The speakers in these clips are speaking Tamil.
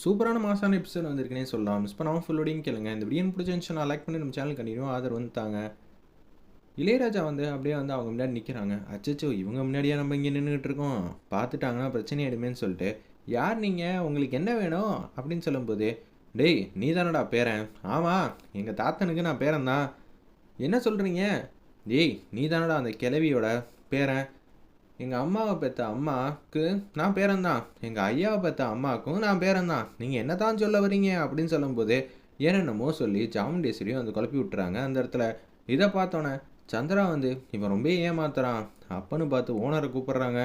சூப்பரான மாசான எபிசோட் வந்திருக்குனே சொல்லலாம். மிஸ் பண்ணாமல் ஃபுல்லோடையும் கேளுங்க. இந்த வீடியோ பிடிச்சிருந்துச்சு நான் லைக் பண்ணி நம்ம சேனல் கண்டினியூ ஆதரவு வந்துட்டாங்க இளையராஜா வந்து அப்படியே வந்து அவங்க முன்னாடி நிற்கிறாங்க அச்சச்சோ இவங்க முன்னாடியே நம்ம இங்கே நின்றுட்டு இருக்கோம். பார்த்துட்டாங்கன்னா பிரச்சனை ஆயிடுமேன்னு சொல்லிட்டு யார் நீங்கள் உங்களுக்கு என்ன வேணும்? அப்படின்னு சொல்லும்போது டேய் நீ தானடா பேரன். ஆமாம் எங்கள் தாத்தனுக்கு நான் பேரன் தான் என்ன சொல்கிறீங்க டேய் நீ தானடா அந்த கிளவியோட பேரன். எங்கள் அம்மாவை பெற்ற அம்மாவுக்கு நான் பேரன் தான் எங்கள் ஐயாவை பெற்ற அம்மாவுக்கும் நான் பேரன் தான் நீங்கள் என்ன தான் சொல்ல வரீங்க அப்படின்னு சொல்லும்போது ஏனென்னமோ சொல்லி சாமுண்டேஸ்வரியும் வந்து குழப்பி விட்டுறாங்க அந்த இடத்துல. இதை பார்த்தோன்னே சந்திரா வந்து இவன் ரொம்ப ஏமாத்துறான். அப்பன்னு பார்த்து ஓனரை கூப்பிட்றாங்க.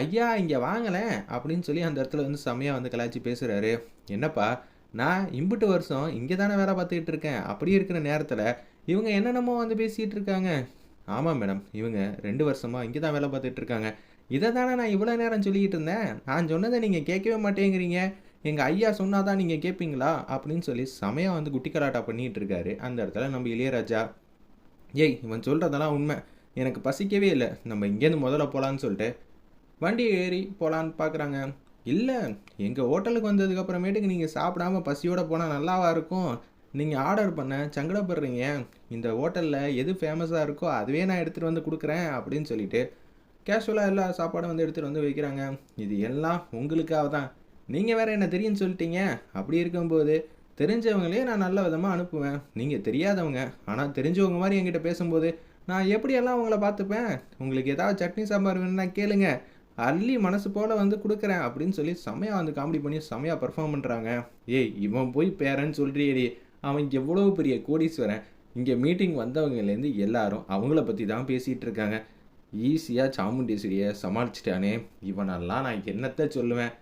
ஐயா இங்கே வாங்கலேன் அப்படின்னு சொல்லி அந்த இடத்துல வந்து செம்மையாக வந்து கலாய்ச்சி பேசுகிறாரு என்னப்பா நான் இம்புட்டு வருஷம் இங்கே தானே வேலை பார்த்துக்கிட்டு இருக்கேன். அப்படி இருக்கிற நேரத்தில் இவங்க என்னென்னமோ வந்து பேசிகிட்டு இருக்காங்க. ஆமாம் மேடம். இவங்க ரெண்டு வருஷமாக இங்கே தான் வேலை பார்த்துட்டு இருக்காங்க. இதை தானே நான் இவ்வளோ நேரம் சொல்லிக்கிட்டு இருந்தேன். நான் சொன்னதை நீங்கள் கேட்கவே மாட்டேங்கிறீங்க. எங்கள் ஐயா சொன்னால் தான் நீங்கள் கேட்பீங்களா? அப்படின்னு சொல்லி செமையாக வந்து குட்டி கலாட்டா பண்ணிகிட்டு இருக்காரு. அந்த இடத்துல நம்ம இளையராஜா ஏய் இவன் சொல்கிறதெல்லாம் உண்மை. எனக்கு பசிக்கவே இல்லை. நம்ம இங்கேருந்து முதல்ல போகலான்னு சொல்லிட்டு வண்டி ஏறி போகலான்னு பார்க்குறாங்க இல்லை எங்கள் ஹோட்டலுக்கு வந்ததுக்கப்புறமேட்டுக்கு நீங்கள் சாப்பிடாம பசியோடு போனால் நல்லாவா இருக்கும்? நீங்கள் ஆர்டர் பண்ண சங்கடப்படுறீங்க. இந்த ஹோட்டலில் எது ஃபேமஸாக இருக்கோ அதுவே நான் எடுத்துகிட்டு வந்து கொடுக்குறேன் அப்படின்னு சொல்லிட்டு கேஷுவலாக எல்லா சாப்பாடும் வந்து எடுத்துகிட்டு வந்து வைக்கிறாங்க. இது எல்லாம் உங்களுக்காக தான். நீங்கள் வேறு என்ன தெரியும்னு சொல்லிட்டீங்க? அப்படி இருக்கும்போது தெரிஞ்சவங்களே நான் நல்ல விதமாக அனுப்புவேன். நீங்கள் தெரியாதவங்க. ஆனால் தெரிஞ்சவங்க மாதிரி என்கிட்ட பேசும்போது நான் எப்படியெல்லாம் உங்களை பார்த்துப்பேன்? உங்களுக்கு ஏதாவது சட்னி சாம்பார் வேணும்னா கேளுங்க. அள்ளி மனசு போல் வந்து கொடுக்குறேன் அப்படின்னு சொல்லி செமையாக வந்து காமெடி பண்ணி செமையாக பெர்ஃபார்ம் பண்ணுறாங்க ஏய் இவன் போய் பேரன்னு சொல்கிறியடி அவன் எவ்வளோ பெரிய கோடீஸ்வரன்? இங்கே மீட்டிங் வந்தவங்கலேருந்து எல்லாரும் அவங்கள பற்றி தான் பேசிகிட்டு இருக்காங்க ஈஸியாக சாமுண்டேஸ்வரியை சமாளிச்சிட்டானே. இவனெல்லாம் நான் என்னத்தை சொல்லுவேன்?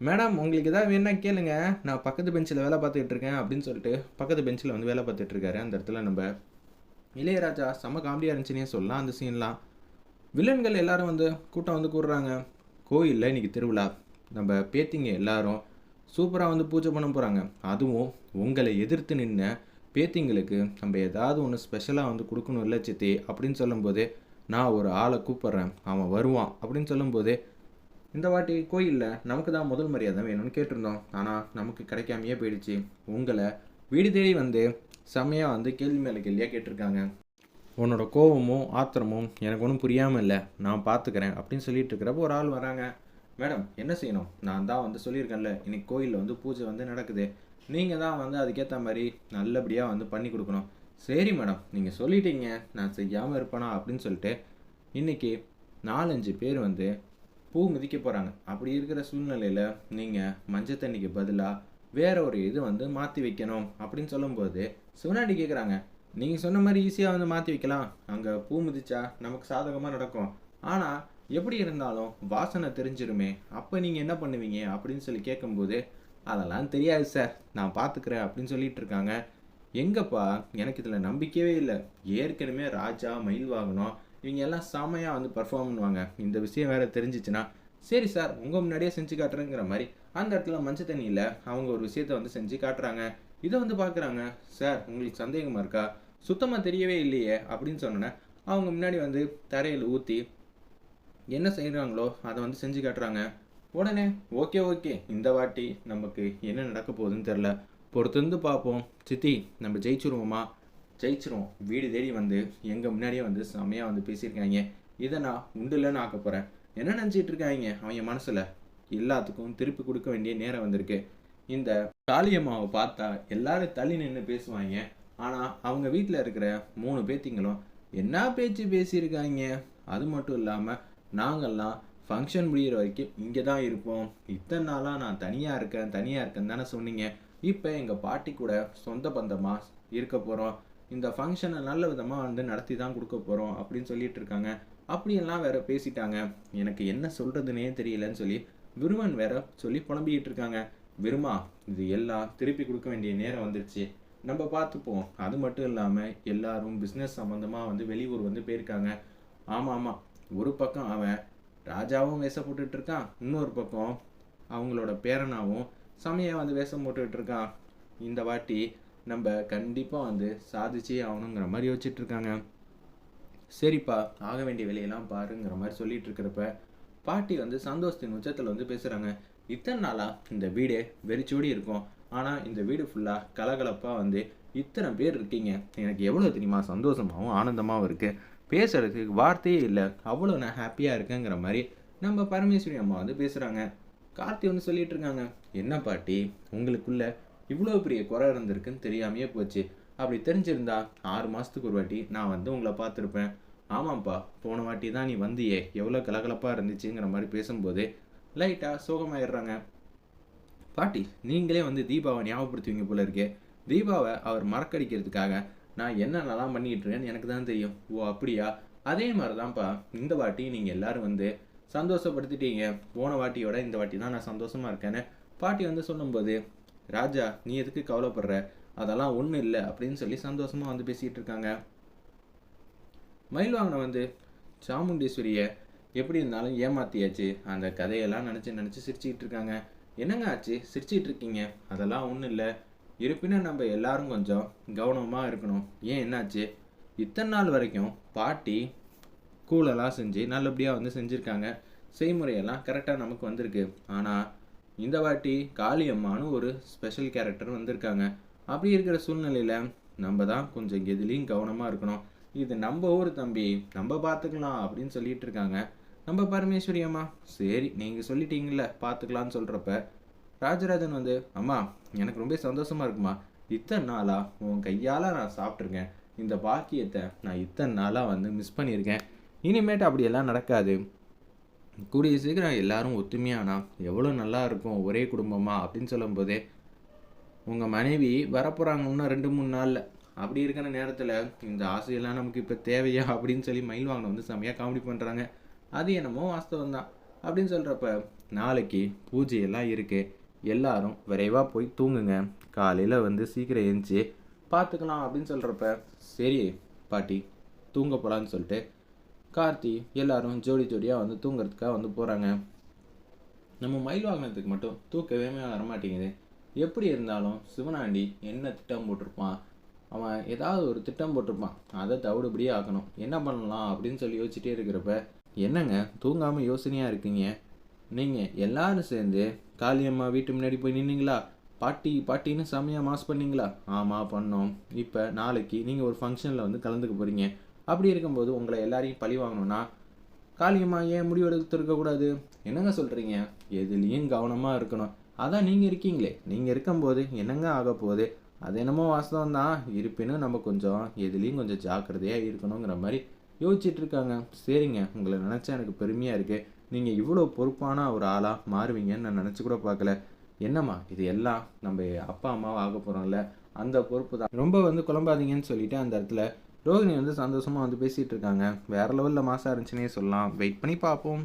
மேடம் உங்களுக்கு ஏதாவது வேணா கேளுங்க. நான் பக்கத்து பெஞ்சில் வேலை பார்த்துக்கிட்டு இருக்கேன் அப்படின்னு சொல்லிட்டு பக்கத்து பெஞ்சில் வந்து வேலை பார்த்துட்டு இருக்காரு அந்த இடத்துல நம்ம. இளையராஜா செம்ம காமெடியாக இருந்துச்சுன்னே சொல்லலாம் அந்த சீன்லாம். வில்லன்கள் எல்லாரும் வந்து கூட்டம் வந்து கூடுறாங்க. கோயிலில் இன்றைக்கி திருவிழா. நம்ம பேத்திங்க எல்லாரும் சூப்பராக வந்து பூஜை பண்ண போகிறாங்க அதுவும் உங்களை எதிர்த்து நின்ன பேத்திங்களுக்கு நம்ம ஏதாவது ஒன்று ஸ்பெஷலாக வந்து கொடுக்கணும் இல்லை சித்தி அப்படின்னு சொல்லும்போது நான் ஒரு ஆளை கூப்பிட்றேன். அவன் வருவான் அப்படின்னு சொல்லும்போது இந்த வாட்டி கோயிலில் நமக்கு தான் முதல் மரியாதை வேணும்னு கேட்டிருந்தோம். ஆனால் நமக்கு கிடைக்காமையே போயிடுச்சு. உங்களை வீடு தேடி வந்து செம்மையாக வந்து கேள்வி மேலே கேள்வியாக கேட்டிருக்காங்க. உன்னோட கோபமும் ஆத்திரமும் எனக்கு ஒன்றும் புரியாமல் இல்லை. நான் பார்த்துக்கிறேன் அப்படின்னு சொல்லிட்டு இருக்கிறப்ப ஒரு ஆள் வராங்க. மேடம் என்ன செய்யணும்? நான் தான் வந்து சொல்லியிருக்கேன்ல இன்னைக்கு கோயிலில் வந்து பூஜை வந்து நடக்குது. நீங்கள் தான் வந்து அதுக்கேற்ற மாதிரி நல்லபடியாக வந்து பண்ணி கொடுக்கணும். சரி மேடம் நீங்கள் சொல்லிட்டீங்க நான் செய்யாமல் இருப்பேனா அப்படின்னு சொல்லிட்டு இன்றைக்கி நாலஞ்சு பேர் வந்து பூ மிதிக்க போகிறாங்க அப்படி இருக்கிற சூழ்நிலையில் நீங்கள் மஞ்சள் தண்ணிக்கு பதிலாக வேற ஒரு இது வந்து மாற்றி வைக்கணும் அப்படின்னு சொல்லும்போது சிவனாண்டி கேட்குறாங்க நீங்கள் சொன்ன மாதிரி ஈஸியாக வந்து மாற்றி வைக்கலாம். அங்கே பூ மிதிச்சா நமக்கு சாதகமாக நடக்கும். ஆனால் எப்படி இருந்தாலும் வாசனை தெரிஞ்சிருமே. அப்போ நீங்கள் என்ன பண்ணுவீங்க? அப்படின்னு சொல்லி கேட்கும்போது அதெல்லாம் தெரியாது சார். நான் பார்த்துக்கிறேன் அப்படின்னு சொல்லிட்டு இருக்காங்க. எங்கப்பா? எனக்கு இதில் நம்பிக்கையே இல்லை. ஏற்கனவே ராஜா மயில் வாகனம் இவங்க எல்லாம் செமையாக வந்து பர்ஃபார்ம் பண்ணுவாங்க. இந்த விஷயம் வேறு தெரிஞ்சிச்சுன்னா சரி சார் உங்கள் முன்னாடியே செஞ்சு காட்டுறேங்கிற மாதிரி. அந்த இடத்துல மஞ்சள் தண்ணியில் அவங்க ஒரு விஷயத்த வந்து செஞ்சு காட்டுறாங்க. இதை வந்து பார்க்குறாங்க சார் உங்களுக்கு சந்தேகமாக இருக்கா? சுத்தமாக தெரியவே இல்லையே. அப்படின்னு சொன்னோன்னே அவங்க முன்னாடி வந்து தரையில் ஊற்றி என்ன செய்கிறாங்களோ அதை வந்து செஞ்சு காட்டுறாங்க. உடனே ஓகே ஓகே. இந்த வாட்டி நமக்கு என்ன நடக்க போகுதுன்னு தெரில பொறுத்திருந்து பார்ப்போம். சித்தி நம்ம ஜெயிச்சிருவோமா? ஜெயிச்சிருவோம். வீடு தேடி வந்து எங்கள் முன்னாடியே வந்து செம்மையாக வந்து பேசியிருக்காங்க. இதை நான் உண்டுலன்னு ஆக்க போகிறேன் என்ன நினச்சிட்டு இருக்காங்க அவங்க மனசில்? எல்லாத்துக்கும் திருப்பி கொடுக்க வேண்டிய நேரம் வந்திருக்கு. இந்த காளியம்மாவை பார்த்தா எல்லாரும் தள்ளி நின்று பேசுவாங்க. ஆனால் அவங்க வீட்டில் இருக்கிற மூணு பேத்திங்களும் என்ன பேச்சு பேசியிருக்காங்க? அது மட்டும் இல்லாமல் நாங்கள்லாம் ஃபங்க்ஷன் முடிகிற வரைக்கும் இங்கே தான் இருப்போம். இத்தனை நாளாக நான் தனியாக இருக்கேன் தனியாக இருக்கேன்னு தானே சொன்னீங்க. இப்போ எங்கள் பாட்டி கூட சொந்த பந்தமாக இருக்க போகிறோம் இந்த ஃபங்க்ஷனை நல்ல விதமாக வந்து நடத்தி தான் கொடுக்க போகிறோம் அப்படின்னு சொல்லிட்டு இருக்காங்க. அப்படியெல்லாம் வேற பேசிட்டாங்க. எனக்கு என்ன சொல்கிறதுனே தெரியலன்னு சொல்லி விருமன் வேற சொல்லி புலம்பிக்கிட்டு இருக்காங்க. விருமா இது எல்லாம் திருப்பி கொடுக்க வேண்டிய நேரம் வந்துருச்சு. நம்ம பார்த்துப்போம். அது மட்டும் இல்லாமல் எல்லாரும் பிஸ்னஸ் சம்மந்தமாக வந்து வெளியூர் வந்து போயிருக்காங்க. ஆமாம் ஆமாம் ஒரு பக்கம் அவன் ராஜாவும் வேஷம் போட்டுட்டு இருக்கான் இன்னொரு பக்கம் அவங்களோட பேரனாவும் சமயம் வந்து வேஷம் போட்டுட்டு இருக்கான். இந்த வாட்டி நம்ம கண்டிப்பாக வந்து சாதிச்சே ஆகணுங்கிற மாதிரி யோசிச்சுட்டு இருக்காங்க. சரிப்பா ஆக வேண்டிய வேலையெல்லாம் பாருங்கிற மாதிரி சொல்லிட்டு இருக்கிறப்ப பாட்டி வந்து சந்தோஷத்தின் உச்சத்தில் வந்து பேசுகிறாங்க இத்தனை நாளாக இந்த வீடே வெறிச்சோடி இருக்கும். ஆனால் இந்த வீடு ஃபுல்லாக கலகலப்பாக வந்து இத்தனை பேர் இருக்கீங்க. எனக்கு எவ்வளோ தெரியுமா? சந்தோஷமாகவும் ஆனந்தமாகவும் இருக்குது பேசுகிறதுக்கு வார்த்தையே இல்லை. அவ்வளோ நான் ஹாப்பியாக இருக்கேங்கிற மாதிரி நம்ம பரமேஸ்வரி அம்மா வந்து பேசுகிறாங்க கார்த்தி வந்து சொல்லிட்டு இருக்காங்க. என்ன பாட்டி உங்களுக்குள்ள இவ்வளோ பெரிய குறை இருந்திருக்குன்னு தெரியாமையே போச்சு. அப்படி தெரிஞ்சிருந்தா ஆறு மாதத்துக்கு ஒரு வாட்டி நான் வந்து உங்களை பார்த்துருப்பேன். ஆமாம்ப்பா போன வாட்டி தான் நீ வந்தியே. எவ்வளோ கலகலப்பாக இருந்துச்சுங்கிற மாதிரி பேசும்போது லைட்டாக சோகமாயிடுறாங்க. பாட்டி நீங்களே வந்து தீபாவை ஞாபகப்படுத்துவீங்க போல இருக்கே. தீபாவை அவர் மறக்கடிக்கிறதுக்காக நான் என்னென்னலாம் பண்ணிட்டு இருக்கேன்னு எனக்கு தான் தெரியும். ஓ அப்படியா? அதே மாதிரி தான்ப்பா இந்த வாட்டி நீங்கள் எல்லாரும் வந்து சந்தோஷப்படுத்திட்டீங்க. போன வாட்டியோட இந்த வாட்டி தான் நான் சந்தோஷமாக இருக்கேன்னு பாட்டி வந்து சொல்லும்போது ராஜா நீ எதுக்கு கவலைப்படுற? அதெல்லாம் ஒன்றும் இல்லை அப்படின்னு சொல்லி சந்தோஷமாக வந்து பேசிகிட்டு இருக்காங்க. மயில்வாங்கனை வந்து சாமுண்டீஸ்வரியை எப்படி இருந்தாலும் ஏமாத்தியாச்சு. அந்த கதையெல்லாம் நினச்சி நினச்சி சிரிச்சிக்கிட்டு இருக்காங்க. என்னங்க ஆச்சு? சிரிச்சிட்டு இருக்கீங்க. அதெல்லாம் ஒன்றும் இல்லை. இருப்பினும் நம்ம எல்லாரும் கொஞ்சம் கவனமாக இருக்கணும். ஏன் என்னாச்சு? இத்தனை நாள் வரைக்கும் பாட்டி கூலெல்லாம் செஞ்சு நல்லபடியாக வந்து செஞ்சுருக்காங்க. செய்முறையெல்லாம் கரெக்டாக நமக்கு வந்திருக்கு. ஆனால் இந்த வாட்டி காளியம்மான்னு ஒரு ஸ்பெஷல் கேரக்டர் வந்திருக்காங்க. அப்படி இருக்கிற சூழ்நிலையில் நம்ம தான் கொஞ்சம் எதுலேயும் கவனமாக இருக்கணும். இது நம்ம ஊர் தம்பி நம்ம பார்த்துக்கலாம் அப்படின்னு சொல்லிட்டு இருக்காங்க. நம்ம பரமேஸ்வரி அம்மா சரி நீங்கள் சொல்லிட்டீங்கல்ல பார்த்துக்கலான்னு சொல்கிறப்ப ராஜராஜன் வந்து அம்மா எனக்கு ரொம்ப சந்தோஷமா இருக்குமா. இத்தனை நாளாக உன் கையால் நான் சாப்பிட்ருக்கேன் இந்த பாக்கியத்தை நான் இத்தனை நாளாக வந்து மிஸ் பண்ணியிருக்கேன். இனிமேட்டு அப்படியெல்லாம் நடக்காது. கூடிய சீக்கிரம் எல்லாரும் ஒத்துமையானா? எவ்வளோ நல்லா இருக்கும் ஒரே குடும்பமா? அப்படின்னு சொல்லும்போதே உங்கள் மனைவி வரப்போகிறாங்க இன்னும் ரெண்டு மூணு நாளில். அப்படி இருக்கிற நேரத்தில் இந்த ஆசையெல்லாம் நமக்கு இப்போ தேவையா? அப்படின்னு சொல்லி மயில் வாங்கின வந்து செம்மையாக காமெடி பண்ணுறாங்க அது என்னமோ வாஸ்தவம் தான் அப்படின்னு சொல்கிறப்ப நாளைக்கு பூஜையெல்லாம் இருக்குது எல்லாரும் விரைவாக போய் தூங்குங்க. காலையில் வந்து சீக்கிரம் எழுந்துச்சி பார்த்துக்கலாம் அப்படின்னு சொல்கிறப்ப சரி பாட்டி தூங்க போகலான்னு சொல்லிட்டு கார்த்தி எல்லாரும் ஜோடி ஜோடியாக வந்து தூங்குறதுக்காக வந்து போகிறாங்க நம்ம மயில் வாகனத்துக்கு மட்டும் தூக்கவே வர மாட்டேங்குது. எப்படி இருந்தாலும் சிவனாண்டி என்ன திட்டம் போட்டிருப்பான்? அவன் ஏதாவது ஒரு திட்டம் போட்டிருப்பான். அதை தவிடுபடியே ஆக்கணும். என்ன பண்ணலாம்? அப்படின்னு சொல்லி யோசிச்சுட்டே இருக்கிறப்ப என்னங்க தூங்காமல் யோசனையாக இருக்கீங்க? நீங்கள் எல்லாரும் சேர்ந்து காளியம்மா வீட்டு முன்னாடி போய் நின்னீங்களா? பாட்டி பாட்டின்னு செம்மையாக மாஸ் பண்ணீங்களா? ஆமாம் பண்ணோம். இப்போ நாளைக்கு நீங்கள் ஒரு ஃபங்க்ஷனில் வந்து கலந்துக்க போகிறீங்க அப்படி இருக்கும்போது உங்களை எல்லாரையும் பழி வாங்கணும்னா காளியம்மா ஏன் முடிவெடுத்திருக்கக்கூடாது என்னங்க சொல்கிறீங்க எதுலேயும் கவனமாக இருக்கணும். அதான் நீங்கள் இருக்கீங்களே. நீங்கள் இருக்கும்போது என்னங்க ஆக போகுது? அது என்னமோ வாஸ்தவம் தான் இருப்பினும் நம்ம கொஞ்சம் எதுலேயும் கொஞ்சம் ஜாக்கிரதையாக இருக்கணுங்கிற மாதிரி யோசிச்சுட்டு இருக்காங்க. சரிங்க. உங்களை நினச்சா எனக்கு பெருமையாக இருக்குது நீங்கள் இவ்வளோ பொறுப்பான ஒரு ஆளாக மாறுவீங்கன்னு நான் நினச்சி கூட பார்க்கல. என்னம்மா இது எல்லாம் நம்ம அப்பா அம்மாவை ஆக போகிறோம்ல அந்த பொறுப்பு தான். ரொம்ப வந்து குழம்பாதீங்கன்னு சொல்லிட்டு அந்த இடத்துல ரோகிணி வந்து சந்தோஷமாக வந்து பேசிகிட்டு இருக்காங்க. வேறு லெவலில் மாசாக இருந்துச்சுன்னே சொல்லலாம். வெயிட் பண்ணி பார்ப்போம்.